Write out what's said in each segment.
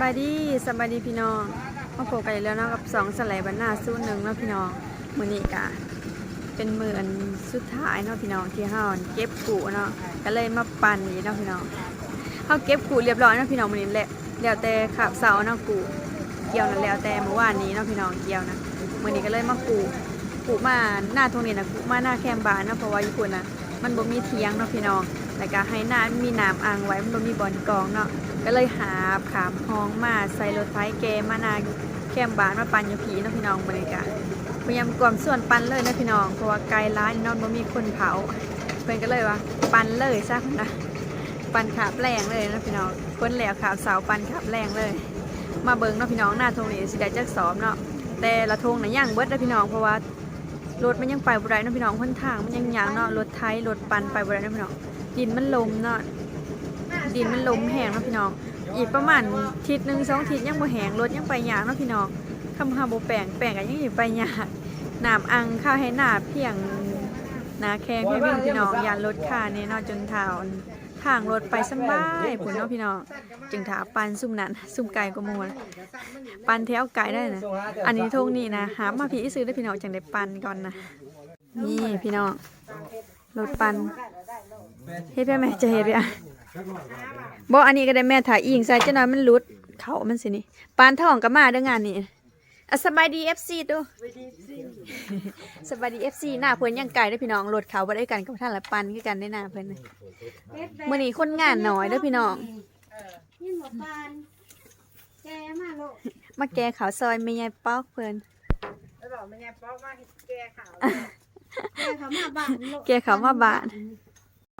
บายดีสบายดีพี่น้องมาพบกันแล้วเนาะกับสองสไลด์บรรณาสู้หนึ่งเนาะพี่น้องมือนี้กะเป็นมืออันสุดท้ายเนาะพี่น้องที่เฮาเก็บกูเนาะก็เลยมาปั่นนี่เนาะพี่น้องเฮาเก็บกูเรียบร้อยเนาะพี่น้องมือนี้แหละแล้วแต่ขับเสาเนาะกูเกี่ยวนั่นแล้วแต่เมื่อวานนี้เนาะพี่น้องเกี่ยวนะมือนี้ก็เลยมากูกูมาหน้าตรงนี้นะกูมาหน้าแคมบานเนาะเพราะว่าญี่ปุ่นนะมันบ่มีเทียงเนาะพี่น้อง แล้วก็ให้น้ามันมีน้ำอ่างไว้มันบ่มีบ่อนกองเนาะก็เลยหาขามห้องมาใส่รถไฟเกมานาแคมบานมาปันอยู่ผีเนาะพี่น้องบรรยากาศพยายามกล่อมส่วนปันเลยนะพี่น้องเพราะว่าไกลร้านนอนบ่มีคนเผาเพิ่นก็เลยว่า ปันเลยซะนะปันขาบแรงเลยนะพี่น้องคนแหลวขาบสาวปันขาบแรงเลย มาเบิ่งเนาะพี่น้องหน้าทงนี้สิได้จักสอบเนาะแต่ละทงน่ะย่างเบิดนะพี่น้องเพราะว่ารถมันยังไปบ่ได้เนาะพี่น้องคนทางมันยังยางเนาะรถไทยรถปันไปบ่ได้เนาะพี่น้อง ดินมันลมเนาะดินมันลมแห้งเนาะพี่น้อง อีกประมาณทิศหนึ่งสองทิศยังบ่แห้งรถยังไปยากเนาะพี่น้องคำหาบ่แปลงแปลงกันยังอยู่ไปยากน้ำอังข้าวให้หนาเพียงนาแข้งให้วิ่งพี่น้องยานรถค่าเนี่ยเนาะจนเท้าทางรถไปสำบายพุ่นเนาะพี่น้องจึงถาปันซุ่มนั้นซุ่มไก่ก็มูลปันแถวไก่ได้นะอันนี้ทงนี่นะหามาพี่ซื้อได้พี่น้องจังได้ปันก่อนนะนี่พี่น้องรถปัน เฮ็ดไปไหมจะเฮ็ดไปอะบ่อันนี้ก็ได้แม่ถ่ายอิงใส่เจ้าน้อยมันหลุด เขามันสินี่ปานทองก็มาเด้องานนี่อะสบายดี FC ดูสบายดี FC หน้าเพิ่นยังไกลเด้อพี่น้องรถเขาบ่ได้กันกับท่านละปันคือกันได้หน้าเพิ่นน่ะมื้อนี้คนงานน้อยเด้อพี่น้องยินหมดปานแกมาโลกมาแก้ขาวซอยแม่ยายปอกเพิ่นแล้วบอกไม่ไงป๊อกว่าแกขาวแกเขามาบ้านโลกแก้ขาวมาบ้าน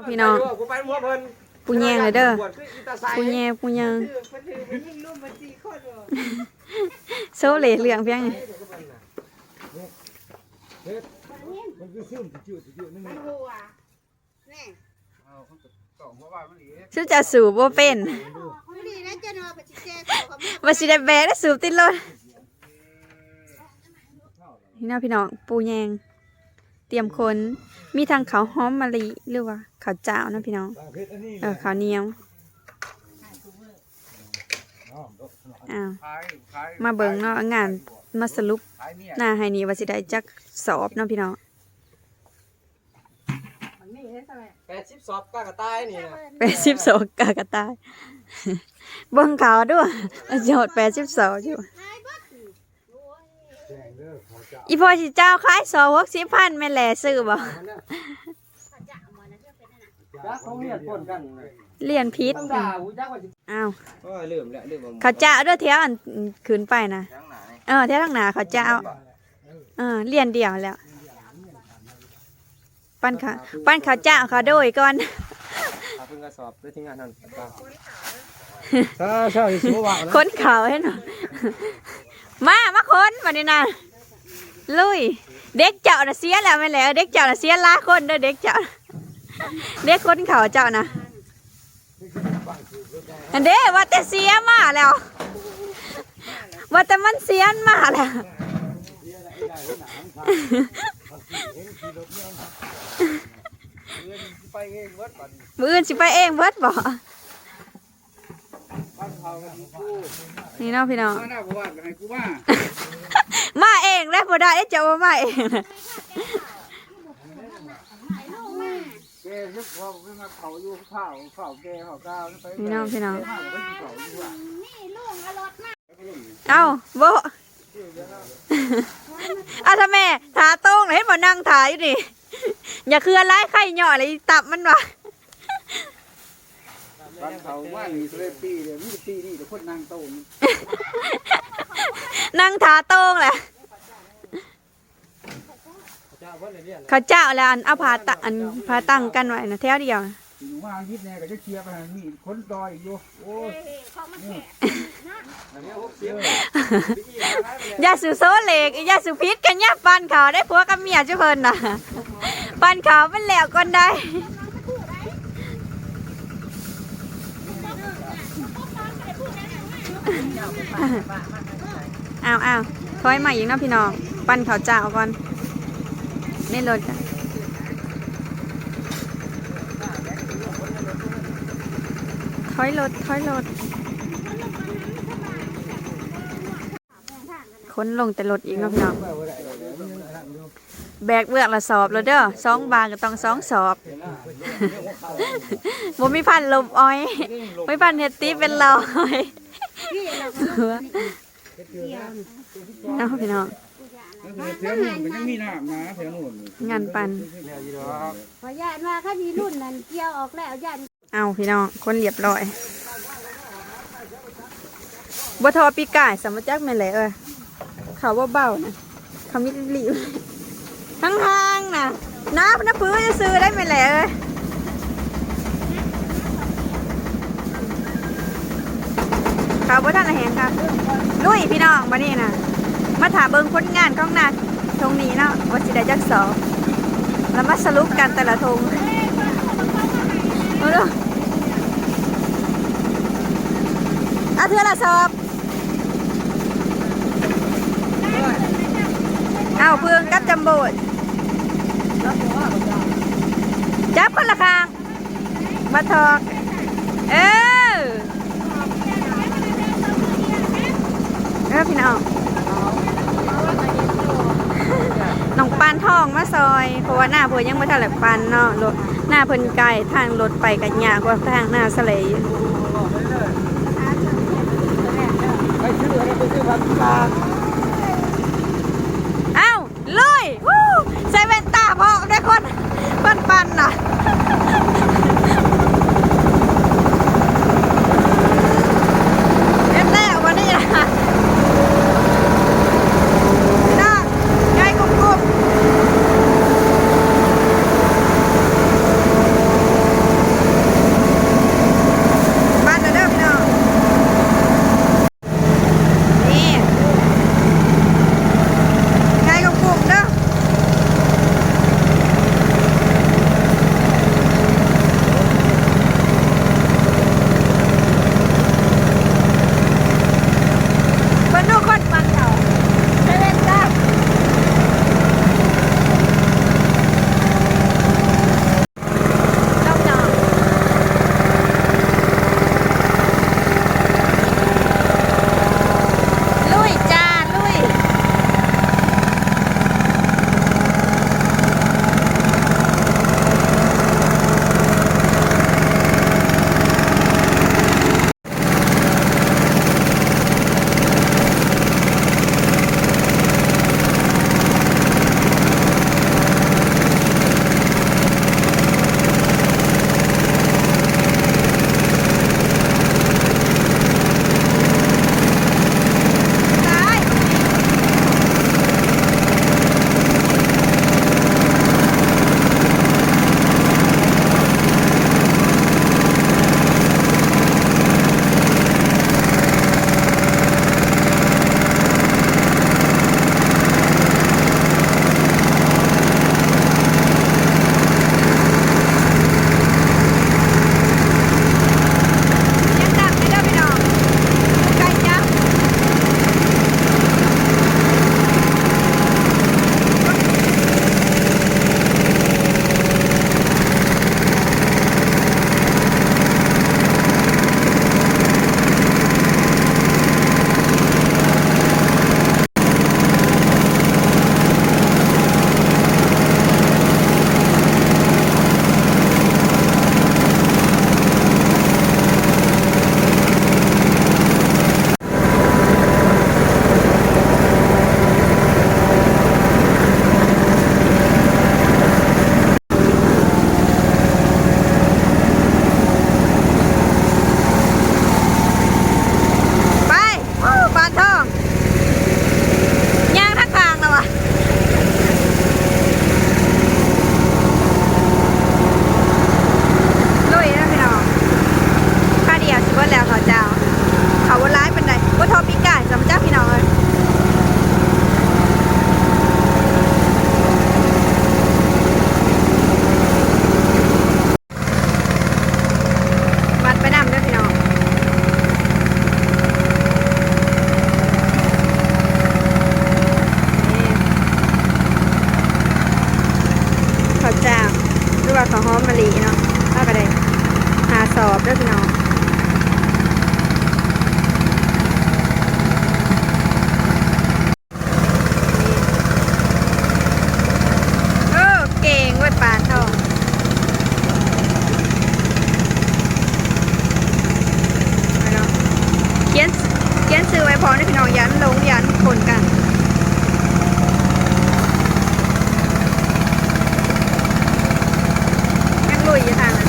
พี่น้องกูไปหัวเพิ่นปูแยงเลยเด้อปวดคืออีตาไซปูแยงปูแยงถือมันถือมันยิ่งร่วมมันสี่คนเหรอโซเหลเหลืองเพียงมันคือซึมจิ๋วจิ๋วนึงมันหัวแน่เอาเขาต่อเพราะว่ามันอีซึ่งจะสูบบ่เป็นไม่ดีนะเจ้าหน้าไปจิแกเขาเขามาว่าสิได้แบกได้สูบติดรถนี่เนาะพี่น้อง ปูแยง เตรียมคนมีทางเขาวหอมมะลิหรือว่าข้าวเจ้าเนาะพี่น้องเพชรอันนี้เออข้าวเหนียวอ้าวขายขายมาเบิ่งเนาะงานมาสรุปขายเนี่ยหน้าให้นี่ว่าสิได้จักสอบเนาะพี่น้องแปดสิบสอบกล้ากระต่ายนี่นะแปดสิบสองกากระตายเบิ่งเขาวด้วยยอดแปดสิบสองอยู่แจงเด้ อขอจะอีพ่อสิเจ้าขายสองหกสิบพันแม่แหล่ซื้อบ่ยักเขาเรียนปนกันเรียนพิษต้องด่าหูยักว่าอ้าวก็ลืมแล้วลืมบ่เขาวเจ้าเด้วยเที่ยวอันขึ้นไปนะทั้งหนานี่เออเที่ยวทางหนาเขาวเจ้าเออเรียนเดียวแล้ว ปั้นเขาปั้นเขาวเจ้าเขาโดยก่อนเอาเพิ่งกระสอบด้วยที่งานนั่นใช่ใช่สิบว่านะค้นเขาให้หน่อยมามาค้นมานี่นะ ลุย เด็กเจ้าน่ะเสียแล้วไม่แล้ว เด็กเจ้าน่ะเสียลาคนเด้อเด็กเจ้า เด็กคนเขาเจ้านะอันเด้ว่าแต่เสียมาแล้ว ว่าแต่มันเสียนมาแล้วไปเมืออื่นสิไปเองเบิดบ่ นี่เนาะพี่น้องมาเองแล้วบ่ได้เจ้าว่ามาเองนี่น้องพี่น้องเผาไปเผาอยู่ว่านี่ลุงอรถมาเอ้าโบอะทำไมถาโต้งเห็นบ่นั่งถาอยู่นี่อย่าคืออะไรไข่เหย่อเลยตับมันวะ บ้านเขาว่ามีสุเรปีเดียวมีปีนี่เดี๋ยวคนนางโตนนั่งถาโต้งแหละเจ้าเพิ่นเรียนเขาเจ้าแล้วอันเอาพาตังอันพาตั้งกันไว้นะแถวเดียวน่ะถึงว่าคิดแน่ก็จะเคลียร์ไปมีคนต่อยอยู่โอ้ยเขามาแกะอันนี้หกสิบอย่าสูโซเล็กอย่าสูพิษกันอย่าปันเขาได้ผัวกับเมียเจ้าเพิ่นน่ะปันเขาเป็นแล้วก่อนได้ อ้าวอ้าวถอยใหมาอีกนะพี่น้อง ปั้นเขาเจ้าก่อนไม่ลดกันถอยรถถอยรถค้นลงแต่รถอีกเนาะพี่น้องแบกเบือกละสอบแล้วเด้อสองบางก็ต้องสองสอบบ่มีพันลมอ้อย ไม่พันเฮ็ดตีเป็นลอยพี่เราก็ลงเที่ย เนาะพี่น้องแถวนู้นก็ยังมีน้ำนะแถวนู้นงานปันเนี่ยอยู่ดอกพอญาติว่าเขามีรุ่นนั้นเกี่ยวออกแล้วญาติเอาพี่น้องคนเรียบร้อยบ่ทอปีกายสมจักแม่นแหละเอ้ยเขาว่าเบานะเขามีหลิวทั้งทางๆน่ะน้าน้าพื้นจะซื้อได้แม่นแหละเอ้ย เขาบ่ทันละแหงค่ะลุยพี่น้องมานี่นะมาถามเบิ่งผลงานของนาตรงนี้เนาะว่าสิได้จักสอบแล้วมาสรุปกันแต่ละทงเอาเด้ออาเทือละสอบเอาเพื่องกับจำโบดจับคนละคางมาทอกเอ๊ อเออพี่น้องน้องปานทองมาซอย เพราะว่าหน้าเพิ่นยังไม่ทันแหลกปานเนาะรถหน้าเพิ่นไกลทางรถไปกันยากกว่าทางหน้าสะเลยไปซื้ออะไรไปซื้อผักปลาเอ้าลุยวู้ใส่แว่นตาพอได้คนปันปันน่ะ ต่อเขียนเขียนซื้อไว้พอให้พี่น้องยันลงยันคนกันนั่ลุยอยู่ทาง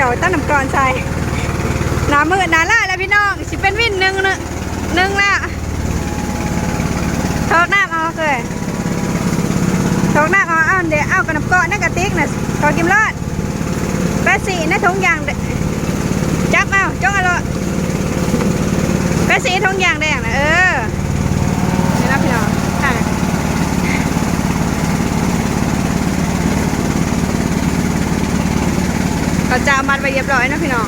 เจ้าตั้งน้ำกรอนใส่หนามือน้าล่าแล้วพี่น้องสิเป็นวินหนึ่งหนึ่งล้วทอกน้ำเอาเคยทอกน้ำเอาเอาเดี๋ยวเอากระน้ำก้อนนั่นกระติกน่ะทอกิมรอดแปสี่นั่นถุงยางเจับเอาจ้องอาเลยแปสี่ถุงยางแดงนะเออนี่นะพี่น้องอะเขา จะเอามัดไปเรียบร้อยนะพี่น้อง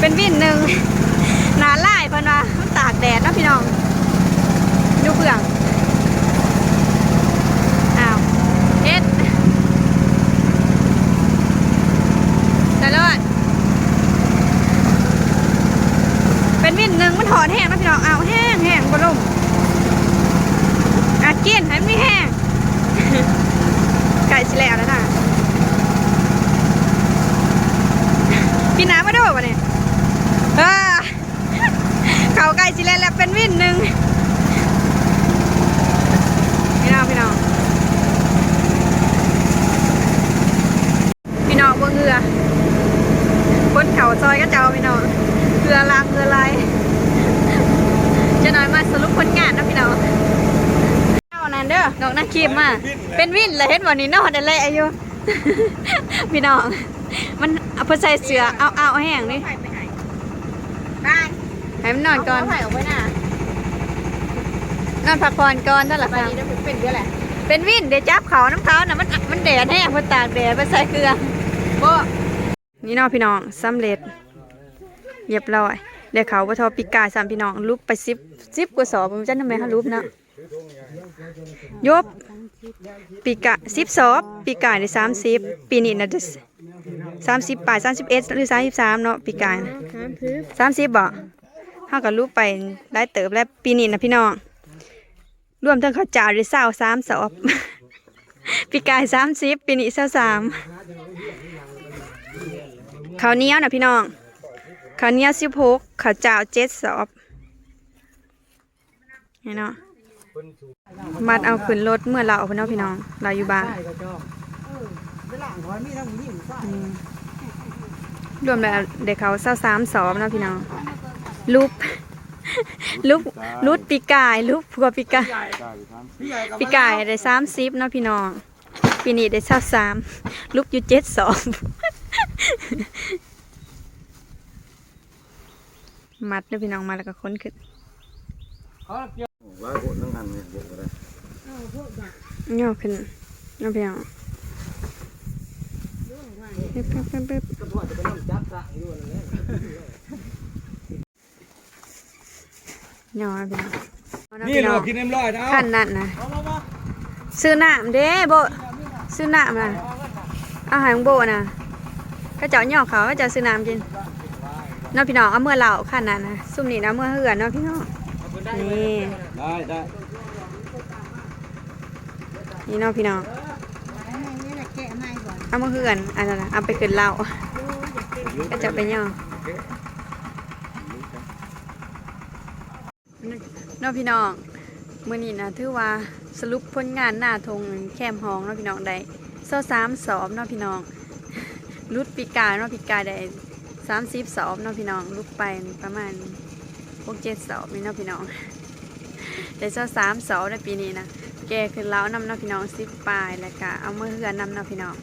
เป็นวินหนึ่งนาไล่พันว่ามันตากแดดนะพี่น้อง ดูเปลืองอ้าวเอ็ดได้แล้วอะเป็นวินหนึ่งมันถอดแห้งเนาะพี่น้องอ้าวแห้งแห้งบลุ่มอะกินให้มันไม่แห้ง ไก่สิแล้วแล้วนะพี่น้ำมาดูวะเนี่ย อ่าเขาไก่สิแล้วแล้วเป็นวินหนึ่งพี่น้องพี่น้องพี่น้องบนเรือคนเขาซอยก็เจ้าพี่น้องเรือลางเรือลายจะน้อยมาสรุปผลงานนะพี่น้องเอานั่นเด้อ ดอกนักขีมมา เป็นวินเลยเห็นวันนี้นอนอะไรอายุพี่น้อง มันเอาไปใส่เสือเอาเอาแห้งนี่บ้านให้มันนอนก่อนถ่ายออกไว้น่ะนอนพักผ่อนก่อนนั่นแหละบ้าค่ะนนี้เป็นเยอะแหละเป็นวินเดี๋ยวจับเขาน้ำเขาน่ะมันมันแดดแห้งมันตากแดดไปใส่เกลือบ่นี่เน้องพี่น้องสำเร็จเรียบร้อยเดี๋ยวเขาไปทอปีกายสามพี่น้องรูปไปซิบซิบกว่าสอบผมจะทำไมเขารูปนะยบ ปีกะสิบสอบปีกายในสามสิบปีนี้น่ะจะสามสิบปลายสามสิบเอ็ดหรือสามสิบสามเนาะปีกายสามสิบบ่เฮาก็รูปไปได้เติบแล้วปีนี้นะพี่น้องรวมทั้งข้าวจ้าได้เศร้าสามสอบปีกายสามสิบปีนี้เศร้าสามข้าวเหนียวนะพี่น้องข้าวเหนียวสิบหกข้าวจ้าเจ็ดสอบนี่เนาะ มัดเอาขึ้นรถเมื่อเราเอาพี่น้องพี่น้อง เราอยู่บ้านรวมแล้วเด็กเขาเศร้าสามสอบนะพี่น้องรูปรูปรูปปีกายรูปผัวปีกายพี่ใหญ่กับปีกายได้สามสิบนะพี่น้องปีนี้ได้เศร้าสามลูกอยู่เจ็ดสองมัดนะพี่น้องมาแล้วก็ค้นขึ้น ขาเกี่ยวว่าโหดนั่งอันเนี่ยเยอะเลยเงาขึ้นเนาะพี่น้องปึ๊บปึ๊บปึ๊บปึ๊บกระเพาะจะเป็นน้ำจับสะอยู่นั่นแหละเงาเนาะพี่น้องนี่เรากินเอ็มร้อยนะขั้นนั้นนะซื้อน้ำเด้โบซื้อน้ำนะอาใหของโบนะเขาเจ้าเหยอกเขาเขาจ้าซื้อน้ำกินเนาะพี่น้องเอาเมื่อเหล่าขันนั้นนะซุ่มนี่นะเมื่อเหือนเนาะพี่น้องนี่ ได้ได้นี่เนาะพี่น้องนี่แหละแกะไม้ก่อนเอามาเหือนอันนั้นน่ะเอาไปขึ้นเหล่าก็จะไปเหยอกเนาะพี่น้องมื้อนี้นะถือว่าสรุปผลงานหน้าทงแคมป์ห้องเนาะพี่น้องได้เซาสามสอบเนาะพี่น้องรุดปีกายเนาะปีกายได้สามสิบสอบเนาะพี่น้องรุดไปประมาณหกเจ็ดสอบนี่เนาะพี่น้อง ได้เซาสามสอบในปีนี้นะแกขึ้นแล้วนำเนาะพี่น้องสิบปลายแล้วก็เอามือเหือนนำเนาะพี่น้อง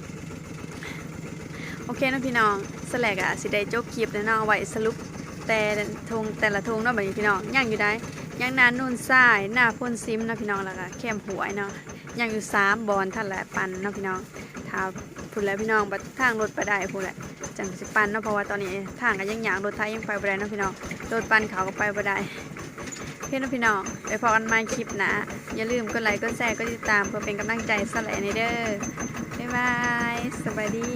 โอเคเนาะพี่น้องสแลกอะสิได้โจบคลิปแล้วนาะเอาไว้สรุปแต่ทงแต่ละทงเนาะแบบนี้พี่น้องย่างอยู่ได้ย่างนานนู่นทรายหน้าพ่นซิมนาะพี่น้องแล้วก็แคมหวยเนาะย่างอยู่สามบอลท่านแหละปันนาะพี่น้องถ้าพูดแล้วพี่น้องบัดทางรถไปได้พูดแหละจังสิปันเนาะเพราะว่าตอนนี้ทางก็ยังยางรถไทยยังไปบ่ได้นาะพี่น้องรถปันเขาก็ไปบ่ได้ พื่อนเนาะพี่น้องไปพอกันมาคลิปนะ อย่าลืมกดไลค์กดแชร์กดติดตามเพื่อเป็นกำลังใจสลด์ในเด้อบ๊ายบาย สวัสดี